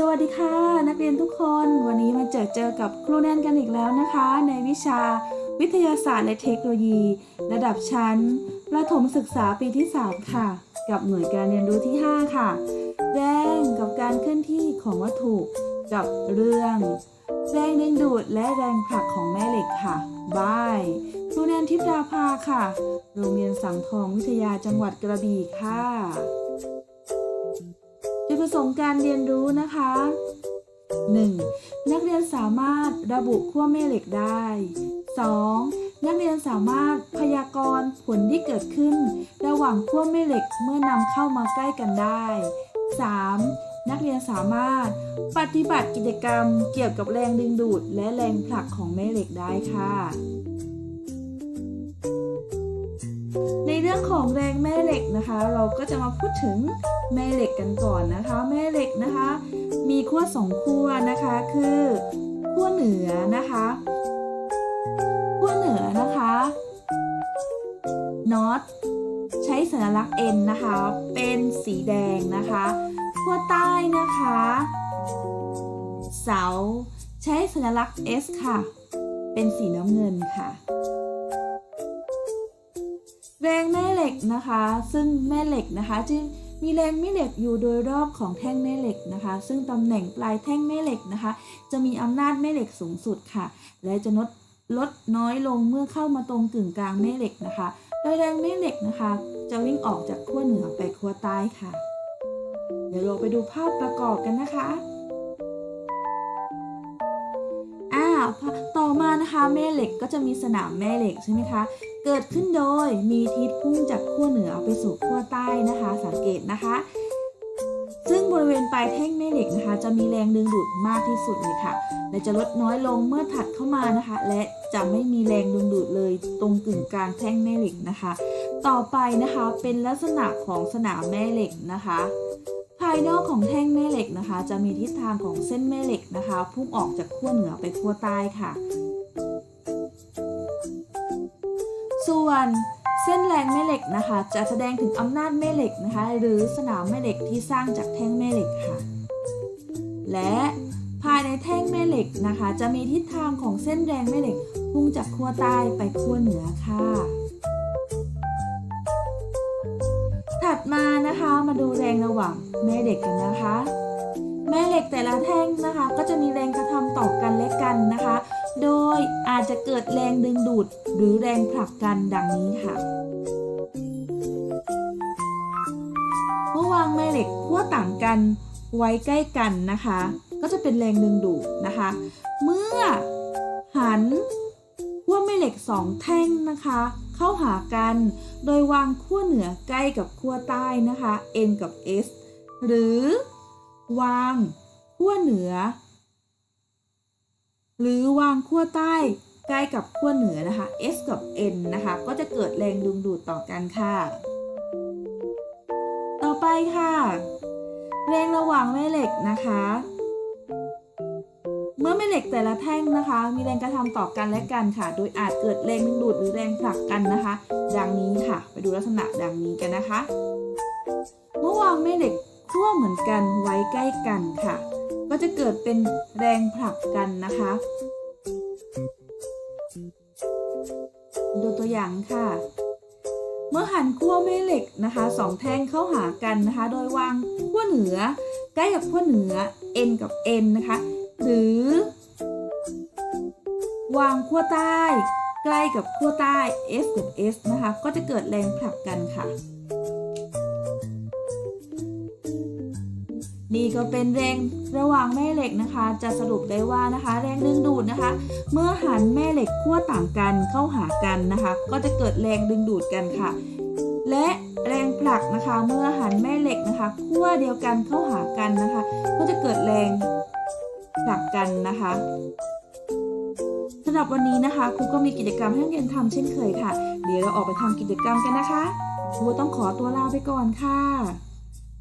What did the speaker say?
สวัสดีค่ะ นักเรียนทุกคนวันนี้มาเจอเจอกับครูแนนกันอีกแล้วนะคะ ในวิชาวิทยาศาสตร์และเทคโนโลยี ระดับชั้น ประถมศึกษาปีที่ 3 ค่ะ กับหน่วยการเรียนรู้ที่ 5 ค่ะ แรงกับการเคลื่อนที่ของวัตถุกับเรื่อง แรงดึงดูดและแรงผลักของแม่เหล็กค่ะบายครูแนนทิพย์ดาภาค่ะ โรงเรียนสังทองวิทยาจังหวัดกระบี่ค่ะ จุประสงค์การเรียนรู้นะคะ 1. นักเรียนสามารถระบุขั้วแม่เหล็กได้ 2. นักเรียนสามารถพยากรณ์ผลที่เกิดขึ้น ระหว่างขั้วแม่เหล็กเมื่อนำเข้ามาใกล้กันได้ 3. นักเรียนสามารถปฏิบัติกิจกรรมเกี่ยวกับแรงดึงดูดและแรงผลักของแม่เหล็กได้ค่ะ ในเรื่องของแรงแม่เหล็กนะคะ เราก็จะมาพูดถึงแม่เหล็กกันก่อนนะคะ แม่เหล็กนะคะ มีขั้วสองขั้วนะคะ คือขั้วเหนือนะคะขั้วเหนือนะคะน็อตใช้สัญลักษณ์ N นะคะ เป็นสีแดงนะคะขั้วใต้นะคะ เสาใช้สัญลักษณ์ S ค่ะ เป็นสีน้ำเงินค่ะ แรงแม่เหล็กนะคะ ซึ่งแม่เหล็กนะคะจะมีแรงแม่เหล็กอยู่โดยรอบของแท่งแม่เหล็กนะคะ ซึ่งตำแหน่งปลายแท่งแม่เหล็กนะคะ จะมีอำนาจแม่เหล็กสูงสุดค่ะ และจะลดลดน้อยลงเมื่อเข้ามาตรงกึ่งกลางแม่เหล็กนะคะ โดยแรงแม่เหล็กนะคะ จะวิ่งออกจากขั้วเหนือไปขั้วใต้ค่ะ เดี๋ยวเราไปดูภาพประกอบกันนะคะอ่าต่อมานะคะแม่เหล็กก็จะมีสนามแม่เหล็กใช่ไหมคะ เกิดขึ้นโดยมีทิศพุ่งจากขั้วเหนือไปสู่ขั้วใต้นะคะ สังเกตนะคะ ซึ่งบริเวณปลายแท่งแม่เหล็กนะคะ จะมีแรงดึงดูดมากที่สุดเลยค่ะ และจะลดน้อยลงเมื่อถัดเข้ามานะคะ และจะไม่มีแรงดึงดูดเลยตรงกึ่งกลางแท่งแม่เหล็กนะคะ ต่อไปนะคะเป็นลักษณะของสนามแม่เหล็กนะคะภายนอกของแท่งแม่เหล็กนะคะ จะมีทิศทางของเส้นแม่เหล็กนะคะ พุ่งออกจากขั้วเหนือไปขั้วใต้ค่ะ ส่วนเส้นแรงแม่เหล็กนะคะ จะแสดงถึงอำนาจแม่เหล็กนะคะ หรือสนามแม่เหล็กที่สร้างจากแท่งแม่เหล็กค่ะ และภายในแท่งแม่เหล็กนะคะ จะมีทิศทางของเส้นแรงแม่เหล็กพุ่งจากขั้วใต้ไปขั้วเหนือค่ะ ถัดมานะคะมาดูแรงระหว่างแม่เหล็กกันนะคะ แม่เหล็กแต่ละแท่งนะคะ ก็จะมีแรงกระทำต่อกันและกันนะคะ โดยอาจจะเกิดแรงดึงดูดหรือแรงผลักกันดังนี้ค่ะ เมื่อวางแม่เหล็กขั้วต่างกันไว้ใกล้กันนะคะ ก็จะเป็นแรงดึงดูดนะคะ เมื่อหันขั้วแม่เหล็กสองแท่งนะคะ เข้าหากัน โดยวางขั้วเหนือใกล้กับขั้วใต้นะคะ N กับ S หรือวางขั้วเหนือ หรือวางขั้วใต้ใกล้กับขั้วเหนือนะคะ S กับ N นะคะ ก็จะเกิดแรงดึงดูดต่อกันค่ะ ต่อไปค่ะ แรงระหว่างแม่เหล็กนะคะ เมื่อแม่เหล็กแต่ละแท่งนะคะ มีแรงกระทำต่อกันและกันค่ะ โดยอาจเกิดแรงดึงดูดหรือแรงผลักกันนะคะ ดังนี้ค่ะ ไปดูลักษณะดังนี้กันนะคะ เมื่อวางแม่เหล็กขั้วเหมือนกันไว้ใกล้กันค่ะ จะเกิดเป็นแรงผลักกันนะคะ ดูตัวอย่างค่ะ เมื่อหันขั้วแม่เหล็กนะคะสองแท่งเข้าหากันนะคะ โดยวางขั้วเหนือใกล้กับขั้วเหนือ N กับ N นะคะ หรือ วางขั้วใต้ ใกล้กับขั้วใต้ S กับ S นะคะ ก็จะเกิดแรงผลักกันค่ะ นี่ก็เป็นแรงระหว่างแม่เหล็กนะคะ จะสรุปได้ว่านะคะ แรงดึงดูดนะคะ เมื่อหันแม่เหล็กขั้วต่างกันเข้าหากันนะคะ ก็จะเกิดแรงดึงดูดกันค่ะ และแรงผลักนะคะ เมื่อหันแม่เหล็กนะคะขั้วเดียวกันเข้าหากันนะคะ ก็จะเกิดแรงผลักกันนะคะสำหรับวันนี้นะคะครูก็มีกิจกรรมให้นักเรียนทำเช่นเคยค่ะ เดี๋ยวเราออกไปทำกิจกรรมกันนะคะครูต้องขอตัวลาไปก่อนค่ะ